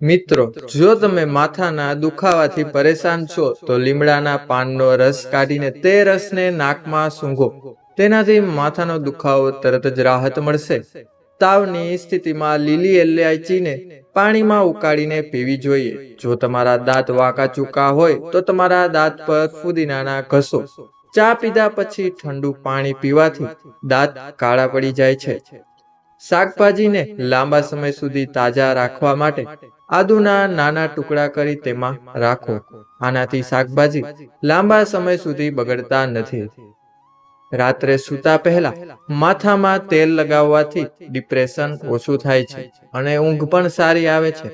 મિત્રો જો તમે માથાના દુખાવાથી પરેશાન છો તો લીમડાના પાનનો રસ કાઢીને તે રસને નાકમાં સૂંઘો. તેનાથી માથાનો દુખાવો તરત જ રાહત મળશે. તાવની સ્થિતિમાં લીલી એલાયચીને પાણીમાં ઉકાળીને પીવી જોઈએ. જો તમારા દાંત વાંકા ચૂકા હોય તો તમારા દાંત પર ફુદીનાના ઘસો. ચા પીધા પછી ઠંડુ પાણી પીવાથી દાંત કાળા પડી જાય છે. શાકભાજીને લાંબા સમય સુધી તાજા રાખવા માટે આદુના નાના ટુકડા કરી તેમાં રાખો. આનાથી શાકભાજી લાંબા સમય સુધી બગડતા નથી. રાત્રે સૂતા પહેલા માથામાં તેલ લગાવવાથી ડિપ્રેશન ઓછું થાય છે અને ઊંઘ પણ સારી આવે છે.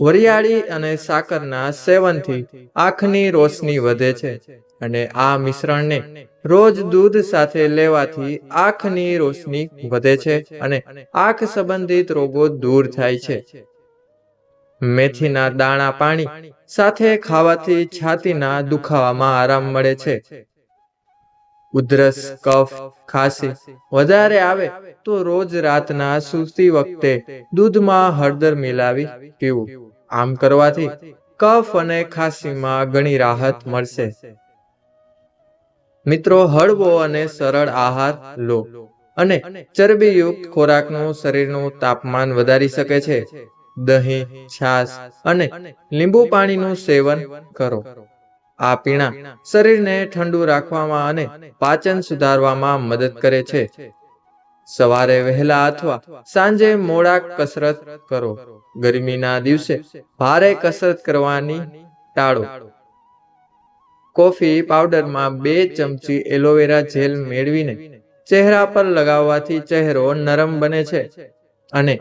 વરિયાળી અને સાકરના સેવનથી આંખની રોશની વધે છે. અને આ મિશ્રણને રોજ દૂધ સાથે લેવાથી આંખની રોશની વધે છે અને આંખ સંબંધિત રોગો દૂર થાય છે. મેથીના દાણા પાણી સાથે ખાવાથી છાતીના દુખાવામાં આરામ મળે છે. ઉધરસ, કફ, ખાંસી વધારે આવે તો રોજ રાતના સૂતી વખતે દૂધમાં હળદર મિલાવી પીવું. આમ કરવાથી કફ અને ખાંસીમાં ઘણી રાહત મળશે. મિત્રો, હળવો અને સરળ આહાર લો અને ચરબીયુક્ત ખોરાકનું શરીરનું તાપમાન વધારી શકે છે. દહીં, છાશ અને લીંબુ પાણીનું સેવન કરો. આ પીણા શરીરને ઠંડુ રાખવામાં અને પાચન સુધારવામાં મદદ કરે છે. સવારે વહેલા અથવા સાંજે મોડા કસરત કરો. ગરમીના દિવસે ભારે કસરત કરવાની ટાળો. કોફી પાવડરમાં બે ચમચી એલોવેરા જેલ મેળવીને ચહેરા પર લગાવવાથી ચહેરો નરમ બને છે અને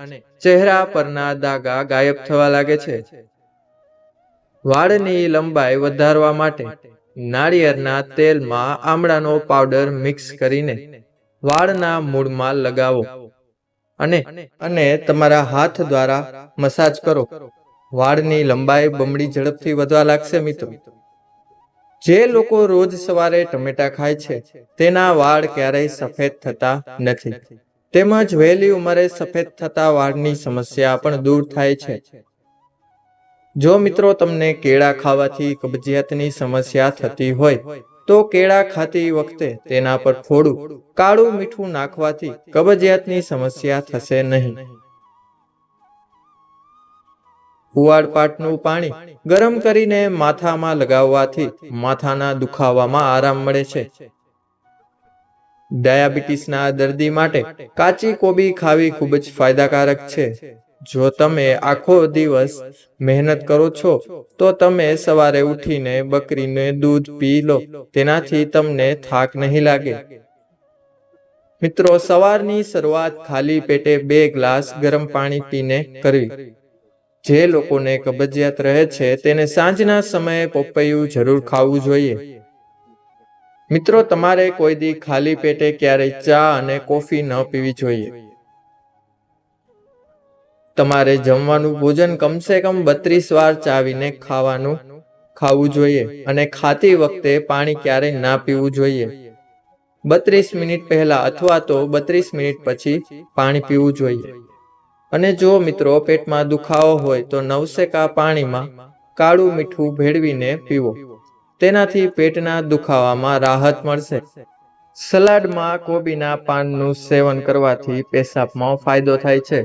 ચહેરા પરના દાગા ગાયબ થવા લાગે છે. વાળની લંબાઈ વધારવા માટે નાળિયેરના તેલમાં આમળાનો પાવડર મિક્સ કરીને વાળના મૂળમાં લગાવો અને અને તમારા હાથ દ્વારા મસાજ કરો. વાળની લંબાઈ બમણી ઝડપથી વધવા લાગશે મિત્રો. જે લોકો રોજ સવારે ટમેટા ખાય છે, તેના વાળ ક્યારેય સફેદ થતા નથી. તેમજ વહેલી ઉંમરે સફેદ થતા વાળની સમસ્યા પણ દૂર થાય છે. જો મિત્રો તમને કેળા ખાવાથી કબજિયાતની સમસ્યા થતી હોય, તો કેળા ખાતી વખતે તેના પર થોડું કાળું મીઠું નાખવાથી કબજિયાતની સમસ્યા થશે નહીં. કુવાડપાટનું પાણી ગરમ કરીને માથામાં લગાવવાથી માથાના દુખાવામાં આરામ મળે છે. ડાયાબિટીસના દર્દી માટે કાચી કોબી ખાવી ખૂબ જ ફાયદાકારક છે. જો તમે આખો દિવસ મહેનત કરો છો, તો તમે સવારે ઉઠીને બકરીને દૂધ પી લો, તેનાથી તમને થાક નહીં લાગે. મિત્રો, સવારની શરૂઆત ખાલી પેટે બે ગ્લાસ ગરમ પાણી પીને કરવી. જે લોકોને કબજિયાત રહે છે, તેને સાંજના સમયે પપૈયું જરૂર ખાવું જોઈએ. મિત્રો, તમારે કોઈ દી ખાલી પેટે ક્યારેય ચા અને કોફી ન પીવી જોઈએ. તમારે જમવાનું ભોજન કમસે કમ બત્રીસ વાર ચાવીને ખાવાનું ખાવું જોઈએ અને ખાતી વખતે પાણી ક્યારેય ના પીવું જોઈએ. બત્રીસ મિનિટ પહેલા અથવા તો બત્રીસ મિનિટ પછી પાણી પીવું જોઈએ. અને જો મિત્રો પેટમાં દુખાવો હોય તો નવસેકા પાણીમાં કાળું મીઠું ભેળવીને પીવો. તેનાથી પેટના દુખાવામાં રાહત મળશે. સલાડમાં કોબીના પાનનું સેવન કરવાથી પેશાબમાં ફાયદો થાય છે.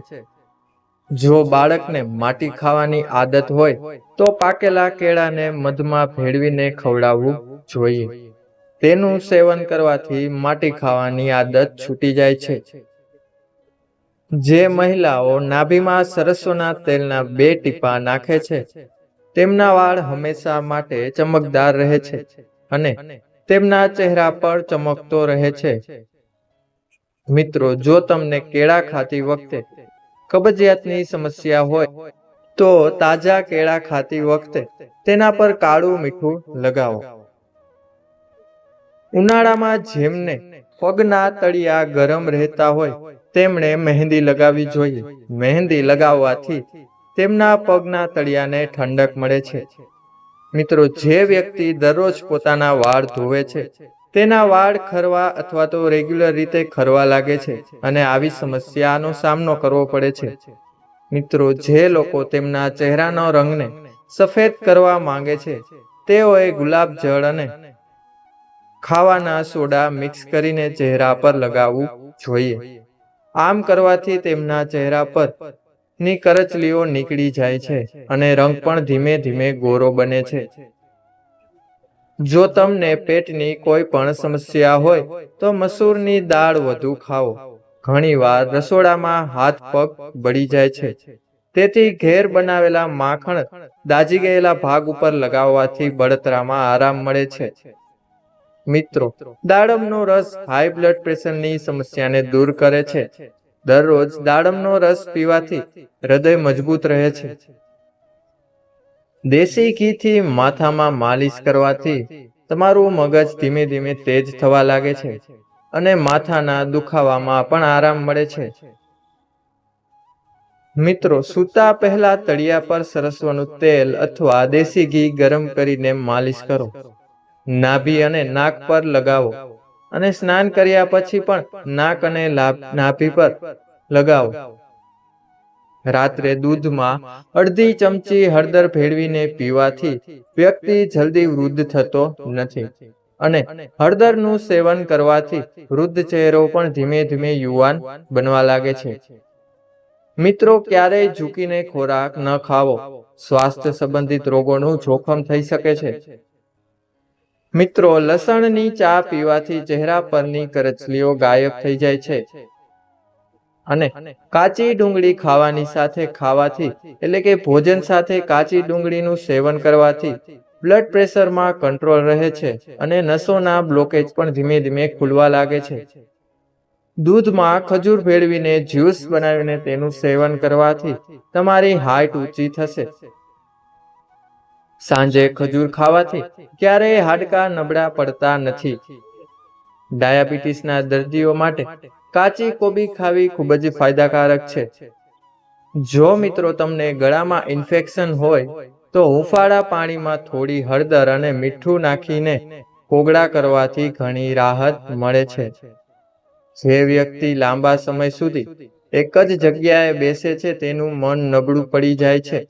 જો બાળકને માટી ખાવાની આદત હોય તો પાકેલા કેળાને મધમાં ભેળવીને ખવડાવવું જોઈએ. તેનું સેવન કરવાથી માટી ખાવાની આદત છૂટી જાય છે. જે મહિલાઓ નાભીમાં સરસોના તેલના બે ટીપા નાખે છે, તેમના વાળ હંમેશા માટે ચમકદાર રહે છે અને તેમના ચહેરા પર ચમકતો રહે છે. મિત્રો, જો તમને કેળા ખાતી વખતે કબજિયાતની સમસ્યા હોય, તો તાજા કેળા ખાતી વખતે તેના પર કાળું મીઠું લગાવો. ઉનાળામાં જેમને પગના તળિયા ગરમ રહેતા હોય તેમણે મહેંદી લગાવવી જોઈએ. મહેંદી લગાવવાથી તેમના પગના તળિયાને ઠંડક મળે છે. મિત્રો, જે વ્યક્તિ દરરોજ પોતાના વાળ ધોવે છે, તેના વાળ ખરવા અથવા તો રેગ્યુલર રીતે ખરવા લાગે છે અને આવી સમસ્યાનો સામનો કરવો પડે છે. મિત્રો, જે લોકો તેમના ચહેરાનો રંગને સફેદ કરવા માંગે છે, તેઓએ ગુલાબ જળ અને ખાવાના સોડા મિક્સ કરીને ચહેરા પર લગાવવું જોઈએ. આમ કરવાથી તેમના ચહેરા પરની કરચલીઓ નીકળી જાય છે અને રંગ પણ ધીમે ધીમે ગોરો બને છે. જો તમને પેટની કોઈ પણ સમસ્યા હોય, તો મસૂરની દાળ વધુ ખાઓ. ઘણીવાર રસોડામાં હાથ પગ બળી જાય છે. તેથી ઘેર બનાવેલા માખણ દાજી ગયેલા ભાગ ઉપર લગાવવાથી બળતરામાં આરામ મળે છે. મિત્રો, દાડમનો રસ હાઈ બ્લડ પ્રેશરની સમસ્યાને દૂર કરે છે. દરરોજ દાડમનો રસ પીવાથી હૃદય મજબૂત રહે છે. દેશી ઘીથી માથામાં માલિશ કરવાથી તમારું મગજ ધીમે ધીમે તેજ થવા લાગે છે અને માથાના દુખાવામાં પણ આરામ મળે છે. મિત્રો, સૂતા પહેલા તળિયા પર સરસવાનું તેલ અથવા દેશી ઘી ગરમ કરીને માલિશ કરો. નાભી અને નાક પર લગાવો અને સ્નાન કર્યા પછી પણ નાક અને નાભી પર લગાવો. રાત્રે દૂધમાં અડધી ચમચી હળદર ભેળવીને પીવાથી વ્યક્તિ જલ્દી વૃદ્ધ થતો નથી અને હળદરનું સેવન કરવાથી વૃદ્ધ ચહેરો પણ ધીમે ધીમે યુવાન બનવા લાગે છે. મિત્રો, ક્યારેય ઝૂકીને ખોરાક ન ખાવો. સ્વાસ્થ્ય સંબંધિત રોગોનું જોખમ થઈ શકે છે. મિત્રો, લસણની ચા પીવાથી ચહેરા પરની કરચલીઓ ગાયબ થઈ જાય છે. અને કાચી ડુંગળી ખાવાની સાથે ખાવાથી, એટલે કે ભોજન સાથે કાચી ડુંગળીનું સેવન કરવાથી, બ્લડ પ્રેશરમાં કંટ્રોલ રહે છે અને નસોના બ્લોકેજ પણ ધીમે ધીમે ખુલવા લાગે છે. દૂધમાં ખજૂર ભેળવીને જ્યુસ બનાવીને તેનું સેવન કરવાથી તમારી હાઈટ ઊંચી થશે. સાંજે ખજૂર ખાવાથી ક્યારેય હાડકા નબળા પડતા નથી. ડાયાબિટીસના દર્દીઓ માટે કાચી કોબી ખાવી ખૂબ જ ફાયદાકારક છે. જો મિત્રો તમને ગળામાં ઇન્ફેક્શન હોય, તો હુંફાળા પાણીમાં થોડી હળદર અને મીઠું નાખીને કોગળા કરવાથી ઘણી રાહત મળે છે. જે વ્યક્તિ લાંબા સમય સુધી એક જ જગ્યાએ બેસે છે, તેનું મન નબળું પડી જાય છે.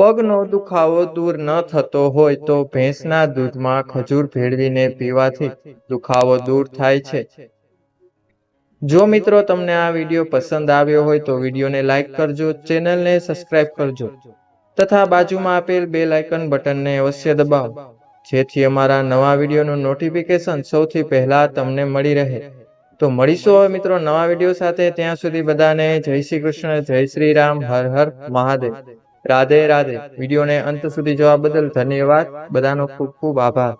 પગનો દુખાવો દૂર ન થતો હોય તો ભેંસના દૂધમાં ખજૂર ભેળવીને પીવાથી દુખાવો દૂર થાય છે. જો મિત્રો તમને આ વીડિયો પસંદ આવ્યો હોય તો વિડીયોને લાઈક કરજો, ચેનલને સબસ્ક્રાઇબ કરજો તથા બાજુમાં આપેલ બે લાઇકન બટનને અવશ્ય દબાવો. જેથી અમારા નવા વિડીયોનું નોટિફિકેશન સૌથી પહેલા તમને મળી રહે. તો મળીશું હવે મિત્રો નવા વીડિયો સાથે. ત્યાં સુધી બધાને જય શ્રી કૃષ્ણ, જય શ્રી રામ, હર હર મહાદેવ. રાધે રાધે. વિડીયોને અંત સુધી જોવા બદલ ધન્યવાદ. બધાનો ખૂબ ખૂબ આભાર.